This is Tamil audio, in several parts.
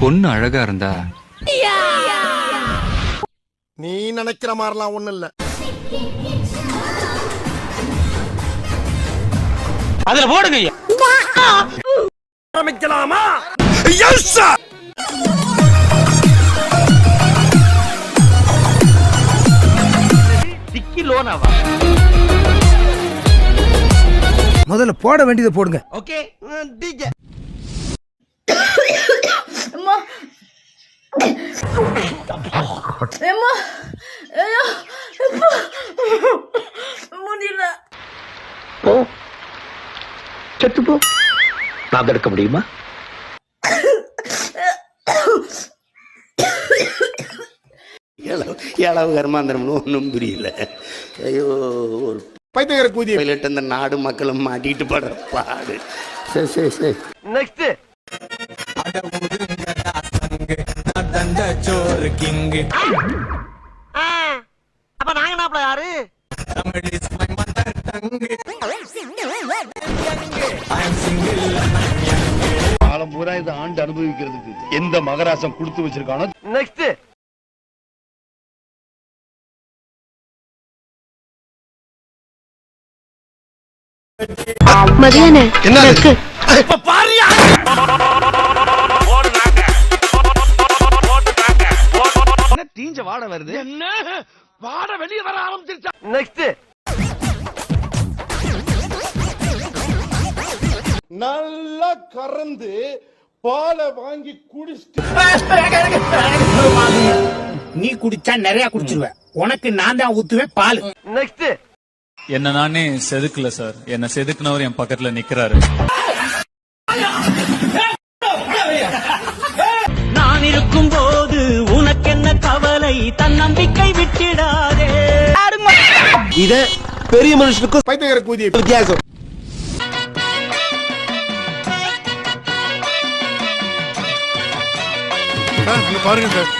பொண்ணு அழகா இருந்தா? நீ நினைக்கிற மாதிரிலாம் ஒண்ணும் இல்ல. அதுல போடுங்க ஆரம்பிக்கலாமா? டிக்கி லோனாவா? முதல்ல போட வேண்டியதை போடுங்க. ஓகே. அம்மா அம்மா ஐயோ. முடியல செத்து போ நான் தடுக்க முடியுமா ஏழாவது கர்மாந்திரம்னு ஒன்றும் புரியல ஐயோ ஒரு பைத்தியக்கார கூதி பைலட் அந்த நாடு மக்களும் மாட்டிக்கிட்டு படுற பாடு சரி சரி சரி நெக்ஸ்ட் அப்ப நாங்க நாப்பல யாரு? காலம் பூரா இதை ஆண்டு அனுபவிக்கிறதுக்கு எந்த மகராசம் கொடுத்து வச்சிருக்கானோ நெக்ஸ்ட் மதியான இருக்கு வாட வருது. என்ன? வாட வெளிய வர ஆரம்பிச்சிருச்சா? நெக்ஸ்ட் நல்லா கறந்து பாலை வாங்கி குடிச்சிட்டு நீ குடிச்சா நிறைய குடிச்சிருவ. உனக்கு நான் தான் ஊத்துவேன் பால். நெக்ஸ்ட் என்ன நானே செதுக்கல சார். என்ன செதுக்குனவர் என் பக்கத்துல நிக்கிறாரு. இத பெரிய மனுஷனுக்கும் பைத்தியக்கார கூதி. வித்தியாசம். பாருங்க சார்.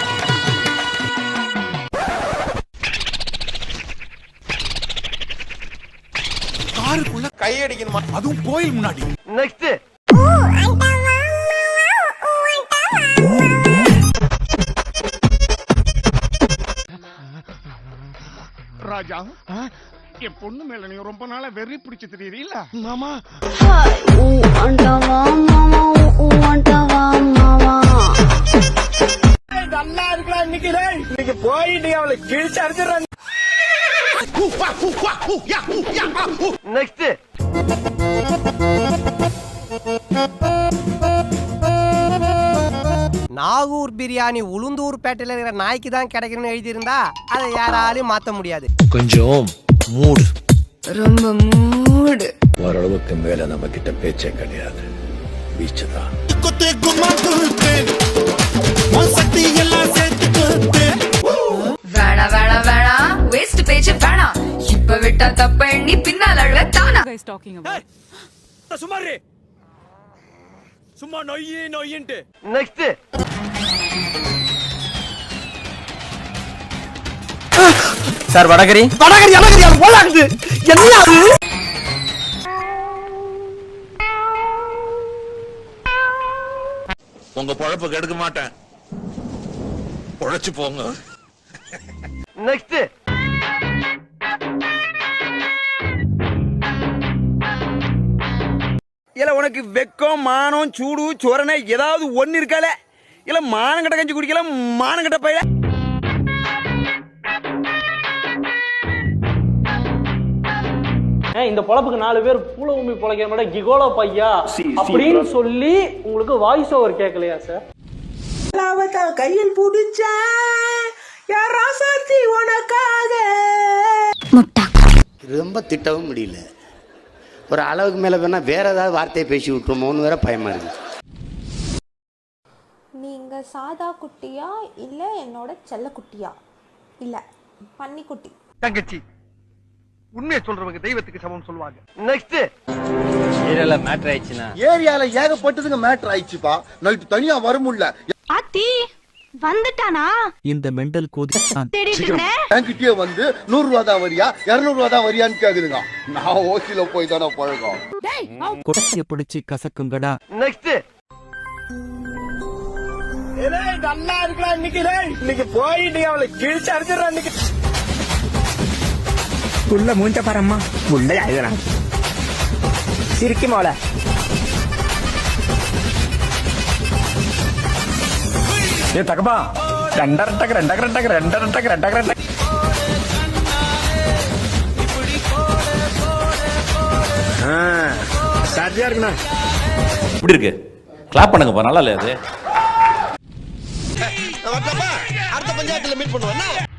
காருக்குள்ள கையடிக்கணுமா அதுவும் கோயில் முன்னாடி. நெக்ஸ்ட் பொண்ணு மேல நீ ரொம்ப நாளா வெறி பிடிச்சு தெரியுறீல்ல? மாமா. நல்லா இருக்கலாம் இன்னைக்கு இன்னைக்கு போய் நீ அவளை கிழிச்சு அடிச்சிடறாங்க நெக்ஸ்ட் நாகூர் பிரியாணி உளுந்தூர் பேட்டையில இருக்கிற நாய்க்கு தான் கிடைக்கணும்னு எழுதியிருந்தா அதை யாராலையும் மாத்த முடியாது. கொஞ்சம் மூடு. ரொம்ப மூடு. ஓரளவுக்கு மேல நம்ம கிட்ட பேச்சே கிடையாது. பீச்சு தான் வேணா வேணா வேணா. வேஸ்ட் பேச்சு வேணாம் இப்ப விட்டா தப்ப எண்ணி பின்னால் அழுவ தானா? சும்மா நொய்யி நொய்யின்ட்டு. நெக்ஸ்ட் சார் வடகரி. வடகரி வடகரி அது போலாகுது என்ன அது? உங்க பொழப்பு கெடுக்க மாட்டேன். பொழைச்சு போங்க. நெக்ஸ்ட் இல்ல உனக்கு வெக்கம் மானம் சூடு சொரணை ஏதாவது ஒண்ணு இருக்கால இல்ல மானம் கட்ட கஞ்சி குடிக்கல மானம் கட்ட பையல? இந்த பொழப்புக்கு நாலு பேர் பூல உமி பொழைக்கிற மாதிரி கிகோலோ பையா? அப்படின்னு சொல்லி உங்களுக்கு வாய்ஸ் ஓவர் கேட்கலையா சார் கையில் புடிச்ச ராசாத்தி உனக்காக? முட்டா. ரொம்ப திட்டவும் முடியல. ஒரு அளவுக்கு மேலே வேணா வேற ஏதாவது வார்த்தையை பேசி விட்டுருமோன்னு வேற பயமா இருக்கு. நீங்க சாதா குட்டியா இல்ல என்னோட செல்ல குட்டியா? இல்ல பன்னிக்குட்டி தங்கச்சி. உண்மையை சொல்றவங்க தெய்வத்துக்கு சமம் சொல்லுவாங்க. நெக்ஸ்ட் ஏரியால மேட்ரு ஆயிடுச்சுன்னா? ஏரியால ஏகப்பட்டதுங்க மேட்டர் ஆயிடுச்சுப்பா. நைட்டு தனியா வர முடியல. ஆத்தி வந்துட்டானா? இந்த மெண்டல் கோதி என்கிட்டயே வந்து நூறு ரூபா தான் வரியா? இருநூறு ரூபா தான் வரியான்னு கேக்குதுங்க நான் ஓசில போய் தானே பழக்கம். கொட்டைய பிடிச்சி கசக்குங்கடா. நெக்ஸ்ட் நல்லா இருக்கலாம் இன்னைக்கு இன்னைக்கு போயிட்டு அவளை கிழிச்சு அடிச்சிடறான் இன்னைக்கு. உள்ள மூஞ்ச பாரம்மா உள்ள ஆயுதனா சிரிக்கும் அவளை ஏ தகப்பா ரெண்டரட்டக்கு ரெண்டகரட்டக்கு ரெண்டரட்டக்கு ரெண்டகரட்டக்கு சரியா இருக்குண்ணா இப்படி இருக்கு கிளாப் பண்ணுங்கப்பா நல்லா இல்லையா அது அடுத்த பஞ்சாயத்துல மீட் பண்ணுவோம்